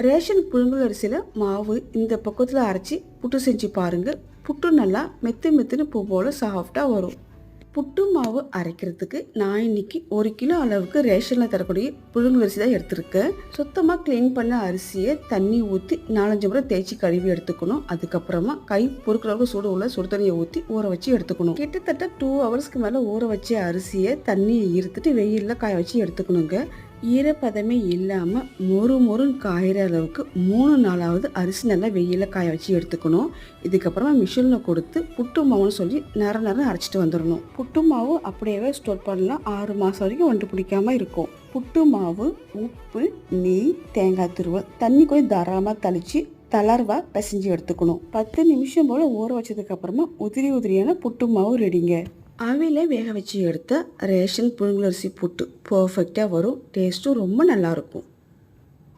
Ration புழுங்கல் அரிசியில் மாவு இந்த பக்கத்தில் அரைச்சி புட்டு செஞ்சு பாருங்கள் புட்டு நல்லா மெத்து மெத்துன்னு பூ போல் சாஃப்டாக வரும். புட்டு மாவு அரைக்கிறதுக்கு நான் இன்னைக்கு ஒரு கிலோ அளவுக்கு ரேஷனில் தரக்கூடிய புழுங்கல் அரிசி தான் எடுத்திருக்கேன். சுத்தமாக க்ளீன் பண்ண அரிசியை தண்ணி ஊற்றி நாலஞ்சு முறை தேய்ச்சி கழுவி எடுத்துக்கணும். அதுக்கப்புறமா கை பொறுக்கிற அளவுக்கு சுடு உள்ள சுடு தண்ணியை ஊற்றி ஊற வச்சு எடுத்துக்கணும். கிட்டத்தட்ட டூ ஹவர்ஸ்க்கு மேலே ஊற வச்ச அரிசியை தண்ணியை இருத்துட்டு வெயிலில் காய வச்சு எடுத்துக்கணுங்க. ஈரப்பதமே இல்லாமல் மொறு மொறுன்னு காயிற அளவுக்கு மூணு நாளாவது அரிசி நல்லா வெயிலில் காய வச்சு எடுத்துக்கணும். இதுக்கப்புறமா மிஷினில் கொடுத்து புட்டு மாவுன்னு சொல்லி நிற நேரம் அரைச்சிட்டு வந்துடணும். புட்டு மாவு அப்படியே ஸ்டோர் பண்ணலாம். ஆறு மாதம் வரைக்கும் ஒன்று பிடிக்காமல் இருக்கும். புட்டு மாவு உப்பு நெய் தேங்காய் துருவல் தண்ணி கொஞ்சம் தாராளமாக தெளித்து தளர்வா பிசைஞ்சு எடுத்துக்கணும். பத்து நிமிஷம் போல் ஊற வச்சதுக்கப்புறமா உதிரி உதிரியான புட்டு மாவு ரெடிங்க. அவியில் வேக வச்சு எடுத்த ரேஷன் புழுங்கலரிசி புட்டு. பர்ஃபெக்டாக வரும். டேஸ்ட்டும் ரொம்ப நல்லாயிருக்கும்